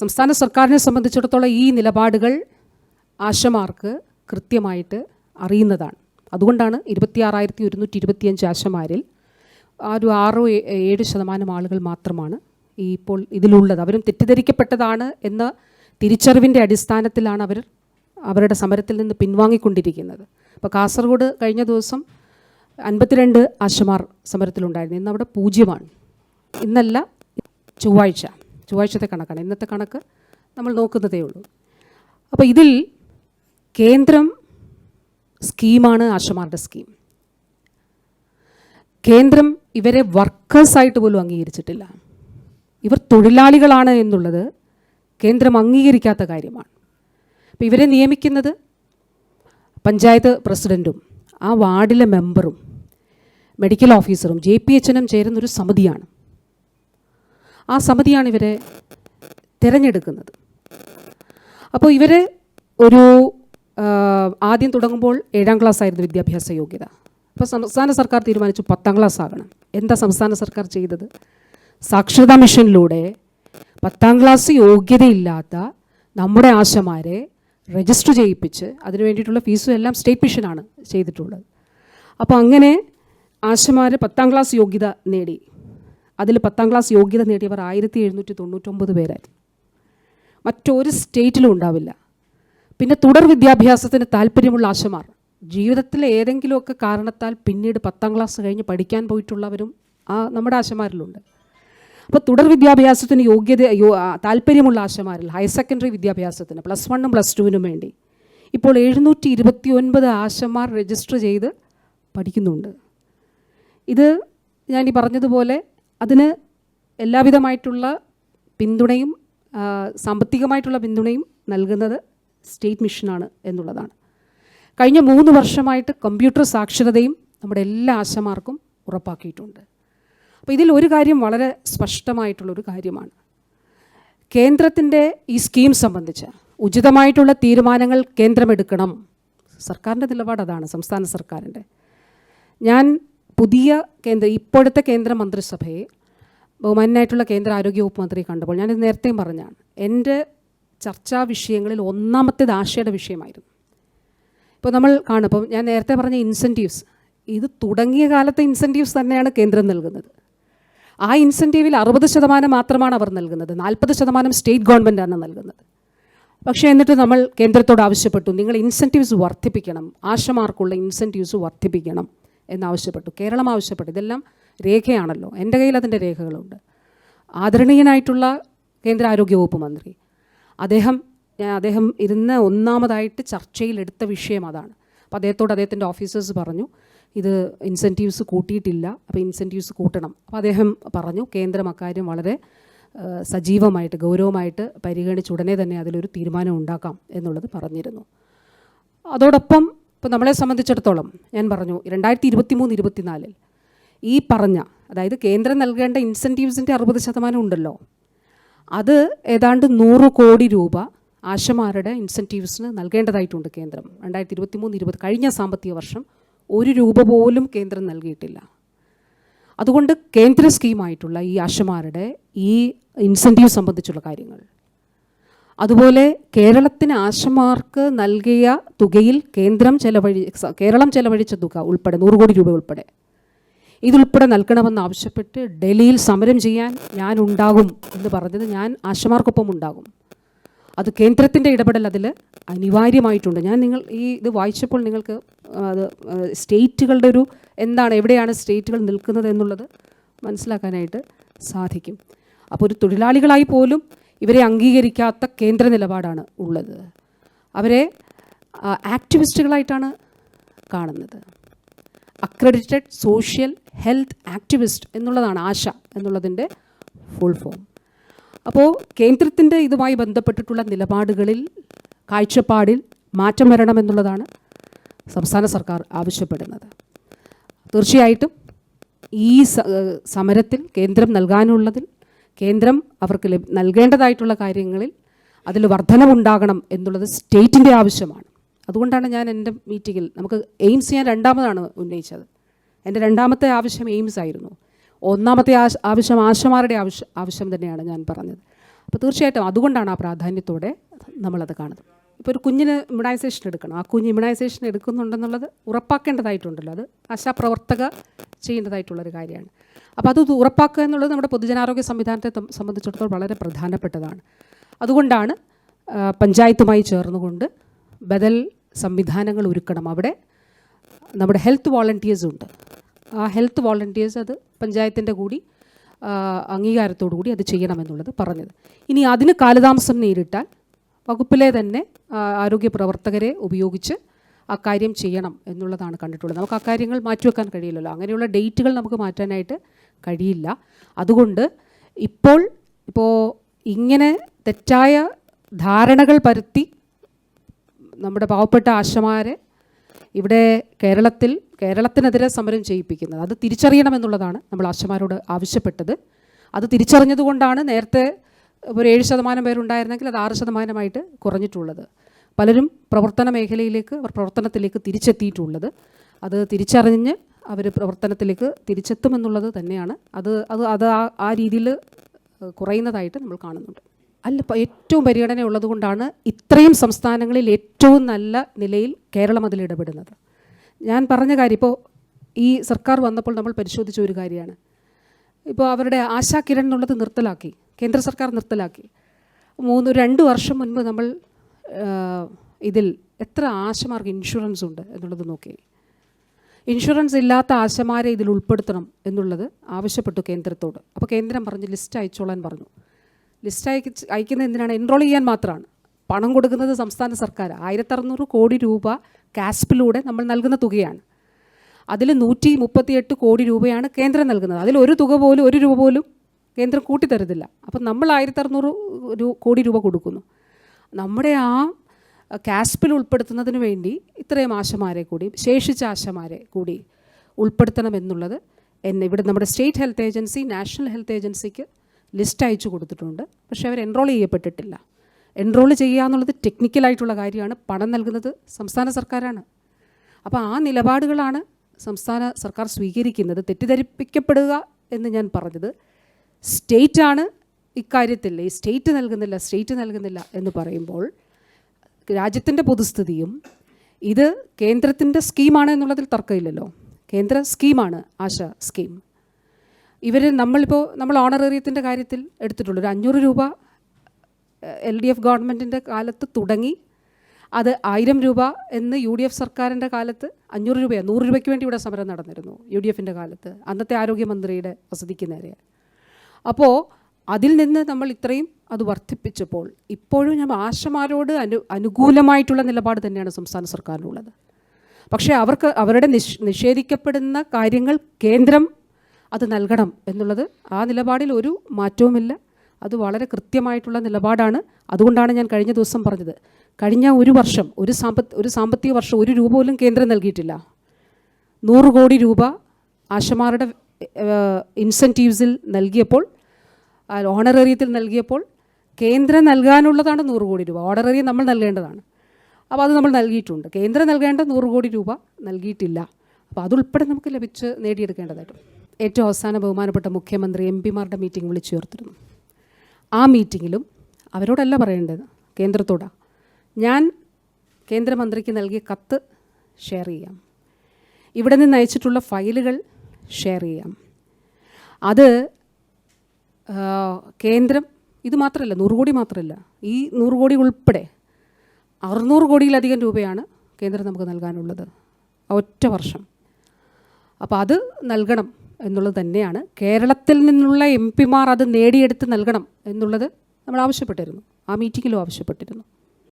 സംസ്ഥാന സർക്കാരിനെ സംബന്ധിച്ചിടത്തോളം ഈ നിലപാടുകൾ ആശമാർക്ക് കൃത്യമായിട്ട് അറിയുന്നതാണ്. അതുകൊണ്ടാണ് ഇരുപത്തിയാറായിരത്തി ഒരുന്നൂറ്റി ഇരുപത്തിയഞ്ച് ആശമാരിൽ ആ ഒരു ആറോ ഏഴ് ശതമാനം ആളുകൾ മാത്രമാണ് ഈ ഇപ്പോൾ ഇതിലുള്ളത്. അവരും തെറ്റിദ്ധരിക്കപ്പെട്ടതാണ് എന്ന തിരിച്ചറിവിന്റെ അടിസ്ഥാനത്തിലാണ് അവർ അവരുടെ സമരത്തിൽ നിന്ന് പിൻവാങ്ങിക്കൊണ്ടിരിക്കുന്നത്. അപ്പോൾ കാസർഗോഡ് കഴിഞ്ഞ ദിവസം അൻപത്തിരണ്ട് ആശമാർ സമരത്തിലുണ്ടായിരുന്നു. ഇന്ന് അവിടെ പൂജ്യമാണ്. ഇന്നല്ല ചൊവ്വാഴ്ച. ചൊവ്വാഴ്ചത്തെ കണക്കാണ്. ഇന്നത്തെ കണക്ക് നമ്മൾ നോക്കുന്നതേ ഉള്ളൂ. അപ്പോൾ ഇതിൽ കേന്ദ്രം സ്കീമാണ് ആശമാരുടെ സ്കീം. കേന്ദ്രം ഇവരെ വർക്കേഴ്സായിട്ട് പോലും അംഗീകരിച്ചിട്ടില്ല. ഇവർ തൊഴിലാളികളാണ് എന്നുള്ളത് കേന്ദ്രം അംഗീകരിക്കാത്ത കാര്യമാണ്. അപ്പോൾ ഇവരെ നിയമിക്കുന്നത് പഞ്ചായത്ത് പ്രസിഡന്റും ആ വാർഡിലെ മെമ്പറും മെഡിക്കൽ ഓഫീസറും ജെ പി എച്ചനും ചേരുന്നൊരു സമിതിയാണ്. ആ സമിതിയാണ് ഇവരെ തിരഞ്ഞെടുക്കുന്നത്. അപ്പോൾ ഇവർ ഒരു ആദ്യം തുടങ്ങുമ്പോൾ ഏഴാം ക്ലാസ് ആയിരുന്നു വിദ്യാഭ്യാസ യോഗ്യത. അപ്പോൾ സംസ്ഥാന സർക്കാർ തീരുമാനിച്ചു പത്താം ക്ലാസ് ആകണം. എന്താ സംസ്ഥാന സർക്കാർ ചെയ്തത്? സാക്ഷരതാ മിഷനിലൂടെ പത്താം ക്ലാസ് യോഗ്യതയില്ലാത്ത നമ്മുടെ ആശമാരെ രജിസ്റ്റർ ചെയ്യിപ്പിച്ച് അതിനു വേണ്ടിയിട്ടുള്ള ഫീസും എല്ലാം സ്റ്റേറ്റ് മിഷനാണ് ചെയ്തിട്ടുള്ളത്. അപ്പോൾ അങ്ങനെ ആശമാർ പത്താം ക്ലാസ് യോഗ്യത നേടി. അതിൽ പത്താം ക്ലാസ് യോഗ്യത നേടിയവർ ആയിരത്തി എഴുന്നൂറ്റി തൊണ്ണൂറ്റൊമ്പത് പേരായിരുന്നു. മറ്റൊരു സ്റ്റേറ്റിലും ഉണ്ടാവില്ല. പിന്നെ തുടർ വിദ്യാഭ്യാസത്തിന് താല്പര്യമുള്ള ആശമാർ. ജീവിതത്തിലെ ഏതെങ്കിലുമൊക്കെ കാരണത്താൽ പിന്നീട് പത്താം ക്ലാസ് കഴിഞ്ഞ് പഠിക്കാൻ പോയിട്ടുള്ളവരും ആ നമ്മുടെ ആശമാരിലുണ്ട്. അപ്പോൾ തുടർ വിദ്യാഭ്യാസത്തിന് യോഗ്യത താല്പര്യമുള്ള ആശമാരിൽ ഹയർ സെക്കൻഡറി വിദ്യാഭ്യാസത്തിന് പ്ലസ് വണ്ണും പ്ലസ് ടുവിനും വേണ്ടി. ഇപ്പോൾ എഴുന്നൂറ്റി ഇരുപത്തി ഒൻപത് ആശമാർ രജിസ്റ്റർ ചെയ്ത് പഠിക്കുന്നുണ്ട്. ഇത് ഞാൻ ഈ പറഞ്ഞതുപോലെ അതിന് എല്ലാവിധമായിട്ടുള്ള പിന്തുണയും സാമ്പത്തികമായിട്ടുള്ള പിന്തുണയും നൽകുന്നത് സ്റ്റേറ്റ് മിഷനാണ് എന്നുള്ളതാണ്. കഴിഞ്ഞ മൂന്ന് വർഷമായിട്ട് കമ്പ്യൂട്ടർ സാക്ഷരതയും നമ്മുടെ എല്ലാ ആശമാർക്കും ഉറപ്പാക്കിയിട്ടുണ്ട്. അപ്പോൾ ഇതിൽ ഒരു കാര്യം വളരെ സ്പഷ്ടമായിട്ടുള്ളൊരു കാര്യമാണ്. കേന്ദ്രത്തിന്റെ ഈ സ്കീം സംബന്ധിച്ച് ഉചിതമായിട്ടുള്ള തീരുമാനങ്ങൾ കേന്ദ്രമെടുക്കണം. സർക്കാരിന്റെ നിലപാട് അതാണ് സംസ്ഥാന സർക്കാരിന്റെ. ഞാൻ പുതിയ കേന്ദ്ര ഇപ്പോഴത്തെ കേന്ദ്ര മന്ത്രിസഭയെ ബഹുമാനായിട്ടുള്ള കേന്ദ്ര ആരോഗ്യ വകുപ്പ് മന്ത്രി കണ്ടപ്പോൾ ഞാനിത് നേരത്തെയും പറഞ്ഞാണ്. എന്റെ ചർച്ചാ വിഷയങ്ങളിൽ ഒന്നാമത്തേത് ആശയുടെ വിഷയമായിരുന്നു. ഇപ്പോൾ നമ്മൾ കാണും. ഇപ്പം ഞാൻ നേരത്തെ പറഞ്ഞ ഇൻസെന്റീവ്സ് ഇത് തുടങ്ങിയ കാലത്തെ ഇൻസെന്റീവ്സ് തന്നെയാണ് കേന്ദ്രം നൽകുന്നത്. ആ ഇൻസെന്റീവിൽ അറുപത് ശതമാനം മാത്രമാണ് അവർ നൽകുന്നത്. നാൽപ്പത് ശതമാനം സ്റ്റേറ്റ് ഗവൺമെന്റാണ് നൽകുന്നത്. പക്ഷേ എന്നിട്ട് നമ്മൾ കേന്ദ്രത്തോട് ആവശ്യപ്പെട്ടു. നിങ്ങൾ ഇൻസെന്റീവ്സ് വർദ്ധിപ്പിക്കണം. ആശമാർക്കുള്ള ഇൻസെന്റീവ്സ് വർദ്ധിപ്പിക്കണം. എന്നാവശ്യപ്പെട്ടു. കേരളം ആവശ്യപ്പെട്ടു. ഇതെല്ലാം രേഖയാണല്ലോ. എന്റെ കയ്യിൽ അതിന്റെ രേഖകളുണ്ട്. ആദരണീയനായിട്ടുള്ള കേന്ദ്ര ആരോഗ്യ വകുപ്പ് മന്ത്രി. അദ്ദേഹം ഞാൻ അദ്ദേഹം ഇരുന്ന് ഒന്നാമതായിട്ട് ചർച്ചയിലെടുത്ത വിഷയം അതാണ്. അപ്പോൾ അദ്ദേഹത്തോട് അദ്ദേഹത്തിന്റെ ഓഫീസേഴ്സ് പറഞ്ഞു ഇത് ഇൻസെന്റീവ്സ് കൂട്ടിയിട്ടില്ല. അപ്പോൾ ഇൻസെന്റീവ്സ് കൂട്ടണം. അപ്പോൾ അദ്ദേഹം പറഞ്ഞു കേന്ദ്രം അക്കാര്യം വളരെ സജീവമായിട്ട് ഗൗരവമായിട്ട് പരിഗണിച്ച് ഉടനെ തന്നെ അതിലൊരു തീരുമാനം ഉണ്ടാക്കാം എന്നുള്ളത് പറഞ്ഞിരുന്നു. അതോടൊപ്പം ഇപ്പോൾ നമ്മളെ സംബന്ധിച്ചിടത്തോളം ഞാൻ പറഞ്ഞു രണ്ടായിരത്തി ഇരുപത്തി മൂന്ന് ഇരുപത്തിനാലിൽ ഈ പറഞ്ഞ അതായത് കേന്ദ്രം നൽകേണ്ട ഇൻസെന്റീവ്സിന്റെ അറുപത് ശതമാനം ഉണ്ടല്ലോ. അത് ഏതാണ്ട് നൂറ് കോടി രൂപ ആശമാരുടെ ഇൻസെന്റീവ്സിന് നൽകേണ്ടതായിട്ടുണ്ട് കേന്ദ്രം. രണ്ടായിരത്തി ഇരുപത്തി മൂന്ന് ഇരുപത് കഴിഞ്ഞ സാമ്പത്തിക വർഷം ഒരു രൂപ പോലും കേന്ദ്രം നൽകിയിട്ടില്ല. അതുകൊണ്ട് കേന്ദ്ര സ്കീമായിട്ടുള്ള ഈ ആശമാരുടെ ഈ ഇൻസെന്റീവ് സംബന്ധിച്ചുള്ള കാര്യങ്ങൾ അതുപോലെ കേരളത്തിന് ആശമാർക്ക് നൽകിയ തുകയിൽ കേന്ദ്രം ചെലവഴി കേരളം ചെലവഴിച്ച തുക ഉൾപ്പെടെ നൂറ് കോടി രൂപ ഉൾപ്പെടെ. ഇതുൾപ്പെടെ നൽകണമെന്ന് ആവശ്യപ്പെട്ട് ഡൽഹിയിൽ സമരം ചെയ്യാൻ ഞാൻ ഉണ്ടാകും എന്ന് പറഞ്ഞത് ഞാൻ ആശമാർക്കൊപ്പം ഉണ്ടാകും. അത് കേന്ദ്രത്തിന്റെ ഇടപെടൽ അതിൽ അനിവാര്യമായിട്ടുണ്ട്. ഞാൻ നിങ്ങൾ ഈ ഇത് വായിച്ചപ്പോൾ നിങ്ങൾക്ക് അത് സ്റ്റേറ്റുകളുടെ ഒരു എന്താണ് എവിടെയാണ് സ്റ്റേറ്റുകൾ നിൽക്കുന്നത് എന്നുള്ളത് മനസ്സിലാക്കാനായിട്ട് സാധിക്കും. അപ്പോൾ ഒരു തൊഴിലാളികളായി പോലും ഇവരെ അംഗീകരിക്കാത്ത കേന്ദ്ര നിലപാടാണ് ഉള്ളത്. അവരെ ആക്ടിവിസ്റ്റുകളായിട്ടാണ് കാണുന്നത്. അക്രഡിറ്റഡ് സോഷ്യൽ ഹെൽത്ത് ആക്ടിവിസ്റ്റ് എന്നുള്ളതാണ് ആശ എന്നുള്ളതിന്റെ ഫുൾ ഫോം. അപ്പോൾ കേന്ദ്രത്തിന്റെ ഇതുമായി ബന്ധപ്പെട്ടിട്ടുള്ള നിലപാടുകളിൽ കാഴ്ചപ്പാടിൽ മാറ്റം വരണമെന്നുള്ളതാണ് സംസ്ഥാന സർക്കാർ ആവശ്യപ്പെടുന്നത്. തീർച്ചയായിട്ടും ഈ സമരത്തിൽ കേന്ദ്രം നൽകാനുള്ളതിൽ കേന്ദ്രം അവർക്ക് നൽകേണ്ടതായിട്ടുള്ള കാര്യങ്ങളിൽ അതിൽ വർധനവുണ്ടാകണം എന്നുള്ളത് സ്റ്റേറ്റിന്റെ ആവശ്യമാണ്. അതുകൊണ്ടാണ് ഞാൻ എന്റെ മീറ്റിങ്ങിൽ നമുക്ക് എയിംസ് ഞാൻ രണ്ടാമതാണ് ഉന്നയിച്ചത്. എന്റെ രണ്ടാമത്തെ ആവശ്യം എയിംസ് ആയിരുന്നു. ഒന്നാമത്തെ ആവശ്യം ആശമാരുടെ ആവശ്യം ആവശ്യം തന്നെയാണ് ഞാൻ പറഞ്ഞത്. അപ്പോൾ തീർച്ചയായിട്ടും അതുകൊണ്ടാണ് ആ പ്രാധാന്യത്തോടെ നമ്മളത് കാണുന്നത്. ഇപ്പോൾ ഒരു കുഞ്ഞിന് ഇമ്മ്യൂണൈസേഷൻ എടുക്കണം. ആ കുഞ്ഞ് ഇമ്മ്യൂണൈസേഷൻ എടുക്കുന്നുണ്ടെന്നുള്ളത് ഉറപ്പാക്കേണ്ടതായിട്ടുണ്ടല്ലോ. അത് ആശാപ്രവർത്തക ചെയ്യേണ്ടതായിട്ടുള്ളൊരു കാര്യമാണ്. അപ്പോൾ അത് ഉറപ്പാക്കുക എന്നുള്ളത് നമ്മുടെ പൊതുജനാരോഗ്യ സംവിധാനത്തെ സംബന്ധിച്ചിടത്തോളം വളരെ പ്രധാനപ്പെട്ടതാണ്. അതുകൊണ്ടാണ് പഞ്ചായത്തുമായി ചേർന്നുകൊണ്ട് ബദൽ സംവിധാനങ്ങൾ ഒരുക്കണം. അവിടെ നമ്മുടെ ഹെൽത്ത് വോളണ്ടിയേഴ്സ് ഉണ്ട്. ആ ഹെൽത്ത് വോളണ്ടിയേഴ്സ് അത് പഞ്ചായത്തിന്റെ കൂടി അംഗീകാരത്തോടു കൂടി അത് ചെയ്യണമെന്നുള്ളത് പറഞ്ഞത്. ഇനി അതിന് കാലതാമസം നേരിട്ടാൽ വകുപ്പിലെ തന്നെ ആരോഗ്യ പ്രവർത്തകരെ ഉപയോഗിച്ച് ആ കാര്യം ചെയ്യണം എന്നുള്ളതാണ് കണ്ടിട്ടുള്ളത്. നമുക്ക് ആ കാര്യങ്ങൾ മാറ്റിവെക്കാൻ കഴിയില്ലല്ലോ. അങ്ങനെയുള്ള ഡേറ്റുകൾ നമുക്ക് മാറ്റാനായിട്ട് കഴിയില്ല. അതുകൊണ്ട് ഇപ്പോൾ ഇപ്പോൾ ഇങ്ങനെ തെറ്റായ ധാരണകൾ പരത്തി നമ്മുടെ പാവപ്പെട്ട ആശമാരെ ഇവിടെ കേരളത്തിൽ കേരളത്തിനെതിരെ സമരം ചെയ്യിപ്പിക്കുന്നത്. അത് തിരിച്ചറിയണമെന്നുള്ളതാണ് നമ്മൾ ആശമാരോട് ആവശ്യപ്പെട്ടത്. അത് തിരിച്ചറിഞ്ഞതുകൊണ്ടാണ് നേരത്തെ ഒരു ഏഴ് ശതമാനം പേരുണ്ടായിരുന്നെങ്കിൽ അത് ആറ് ശതമാനമായിട്ട് കുറഞ്ഞിട്ടുള്ളത്. പലരും പ്രവർത്തന മേഖലയിലേക്ക് പ്രവർത്തനത്തിലേക്ക് തിരിച്ചെത്തിയിട്ടുള്ളത്. അത് തിരിച്ചറിഞ്ഞ് അവർ പ്രവർത്തനത്തിലേക്ക് തിരിച്ചെത്തുമെന്നുള്ളത് തന്നെയാണ്. അത് അത് അത് ആ ആ രീതിയിൽ കുറയുന്നതായിട്ട് നമ്മൾ കാണുന്നുണ്ട്. അല്ല ഏറ്റവും പരിഗണന ഉള്ളതുകൊണ്ടാണ് ഇത്രയും സംസ്ഥാനങ്ങളിൽ ഏറ്റവും നല്ല നിലയിൽ കേരളം അതിൽ ഇടപെടുന്നത്. ഞാൻ പറഞ്ഞ കാര്യം ഇപ്പോൾ ഈ സർക്കാർ വന്നപ്പോൾ നമ്മൾ പരിശോധിച്ച ഒരു കാര്യമാണ്. ഇപ്പോൾ അവരുടെ ആശാ കിരൺ എന്നുള്ളത് നിർത്തലാക്കി കേന്ദ്ര സർക്കാർ നിർത്തലാക്കി. മൂന്ന് രണ്ട് വർഷം മുൻപ് നമ്മൾ ഇതിൽ എത്ര ആശമാർക്ക് ഇൻഷുറൻസ് ഉണ്ട് എന്നുള്ളത് നോക്കി. ഇൻഷുറൻസ് ഇല്ലാത്ത ആശമാരെ ഇതിൽ ഉൾപ്പെടുത്തണം എന്നുള്ളത് ആവശ്യപ്പെട്ടു കേന്ദ്രത്തോട്. അപ്പോൾ കേന്ദ്രം പറഞ്ഞു ലിസ്റ്റ് അയച്ചോളാൻ പറഞ്ഞു. ലിസ്റ്റ് അയച്ച് അയക്കുന്നത് എന്തിനാണ്? എൻറോൾ ചെയ്യാൻ മാത്രമാണ്. പണം കൊടുക്കുന്നത് സംസ്ഥാന സർക്കാർ. ആയിരത്തറുന്നൂറ് കോടി രൂപ കാസ്പിലൂടെ നമ്മൾ നൽകുന്ന തുകയാണ്. അതിൽ നൂറ്റി മുപ്പത്തിയെട്ട് കോടി രൂപയാണ് കേന്ദ്രം നൽകുന്നത്. അതിൽ ഒരു തുക പോലും ഒരു രൂപ പോലും കേന്ദ്രം കൂട്ടിത്തരുന്നില്ല അപ്പം നമ്മൾ ആയിരത്തറുന്നൂറ് കോടി രൂപ കൊടുക്കുന്നു. നമ്മുടെ ആ കാസ്പിൽ ഉൾപ്പെടുത്തുന്നതിന് വേണ്ടി ഇത്രയും ആശമാരെ കൂടി ശേഷിച്ച ആശമാരെ കൂടി ഉൾപ്പെടുത്തണമെന്നുള്ളത് എന്നെ ഇവിടെ നമ്മുടെ state health agency national health ഏജൻസിക്ക് ലിസ്റ്റ് അയച്ചു കൊടുത്തിട്ടുണ്ട്. പക്ഷേ അവർ എൻറോൾ ചെയ്യപ്പെട്ടിട്ടില്ല. എൻറോൾ ചെയ്യുക എന്നുള്ളത് ടെക്നിക്കലായിട്ടുള്ള കാര്യമാണ്. പണം നൽകുന്നത് സംസ്ഥാന സർക്കാരാണ്. അപ്പോൾ ആ നിലപാടുകളാണ് സംസ്ഥാന സർക്കാർ സ്വീകരിക്കുന്നത്. തെറ്റിദ്ധരിപ്പിക്കപ്പെടുക എന്ന് ഞാൻ പറഞ്ഞത് സ്റ്റേറ്റാണ് ഇക്കാര്യത്തിൽ. ഈ സ്റ്റേറ്റ് നൽകുന്നില്ല സ്റ്റേറ്റ് നൽകുന്നില്ല എന്ന് പറയുമ്പോൾ രാജ്യത്തിന്റെ പൊതുസ്ഥിതിയും ഇത് കേന്ദ്രത്തിന്റെ സ്കീമാണ് എന്നുള്ളതിൽ തർക്കമില്ലല്ലോ. കേന്ദ്ര സ്കീമാണ് ആശ സ്കീം. ഇവർ നമ്മളിപ്പോൾ നമ്മൾ ഓണറേറിയത്തിന്റെ കാര്യത്തിൽ എടുത്തിട്ടുള്ളൂ. ഒരു അഞ്ഞൂറ് രൂപ എൽ ഡി എഫ് ഗവൺമെന്റിന്റെ കാലത്ത് തുടങ്ങി അത് ആയിരം രൂപ എന്ന് യു ഡി എഫ് സർക്കാരിന്റെ കാലത്ത് അഞ്ഞൂറ് രൂപയാണ് നൂറ് രൂപയ്ക്ക് വേണ്ടി ഇവിടെ സമരം നടന്നിരുന്നു യു ഡി എഫിന്റെ കാലത്ത് അന്നത്തെ ആരോഗ്യമന്ത്രിയുടെ വസതിക്ക് നേരെ. അപ്പോൾ അതിൽ നിന്ന് നമ്മൾ ഇത്രയും അത് വർദ്ധിപ്പിച്ചപ്പോൾ ഇപ്പോഴും ഞാൻ ആശമാരോട് അനു അനുകൂലമായിട്ടുള്ള നിലപാട് തന്നെയാണ് സംസ്ഥാന സർക്കാരിനുള്ളത്. പക്ഷേ അവർക്ക് അവരുടെ നിഷ് നിഷേധിക്കപ്പെടുന്ന കാര്യങ്ങൾ കേന്ദ്രം അത് നൽകണം എന്നുള്ളത് ആ നിലപാടിൽ ഒരു മാറ്റവുമില്ല. അത് വളരെ കൃത്യമായിട്ടുള്ള നിലപാടാണ്. അതുകൊണ്ടാണ് ഞാൻ കഴിഞ്ഞ ദിവസം പറഞ്ഞത്. കഴിഞ്ഞ ഒരു വർഷം ഒരു സാമ്പത്ത് ഒരു സാമ്പത്തിക വർഷം ഒരു രൂപ പോലും കേന്ദ്രം നൽകിയിട്ടില്ല. നൂറ് കോടി രൂപ ആശമാരുടെ ഇൻസെന്റീവ്സിൽ നൽകിയപ്പോൾ ഓണറേറിയത്തിൽ നൽകിയപ്പോൾ കേന്ദ്രം നൽകാനുള്ളതാണ് നൂറ് കോടി രൂപ. ഓണറേറിയം നമ്മൾ നൽകേണ്ടതാണ്. അപ്പോൾ അത് നമ്മൾ നൽകിയിട്ടുണ്ട്. കേന്ദ്രം നൽകേണ്ട നൂറ് കോടി രൂപ നൽകിയിട്ടില്ല. അപ്പോൾ അതുൾപ്പെടെ നമുക്ക് ലഭിച്ച് നേടിയെടുക്കേണ്ടതായിട്ടും ഏറ്റവും അവസാന ബഹുമാനപ്പെട്ട മുഖ്യമന്ത്രി എം പിമാരുടെ മീറ്റിംഗ് വിളിച്ചു ചേർത്തിരുന്നു ആ മീറ്റിങ്ങിലും അവരോടല്ല പറയേണ്ടത് കേന്ദ്രത്തോടാണ് ഞാൻ കേന്ദ്രമന്ത്രിക്ക് നൽകിയ കത്ത് ഷെയർ ചെയ്യാം. ഇവിടെ നിന്ന് അയച്ചിട്ടുള്ള ഫയലുകൾ ഷെയർ ചെയ്യാം. അത് കേന്ദ്രം ഇത് മാത്രമല്ല നൂറ് കോടി മാത്രമല്ല ഈ നൂറ് കോടി ഉൾപ്പെടെ അറുന്നൂറ് കോടിയിലധികം രൂപയാണ് കേന്ദ്രം നമുക്ക് നൽകാനുള്ളത്. ഒറ്റ വർഷം. അപ്പോൾ അത് നൽകണം എന്നുള്ളത് തന്നെയാണ്. കേരളത്തിൽ നിന്നുള്ള എം പിമാർ അത് നേടിയെടുത്ത് നൽകണം എന്നുള്ളത് നമ്മൾ ആവശ്യപ്പെട്ടിരുന്നു. ആ മീറ്റിങ്ങിലും ആവശ്യപ്പെട്ടിരുന്നു.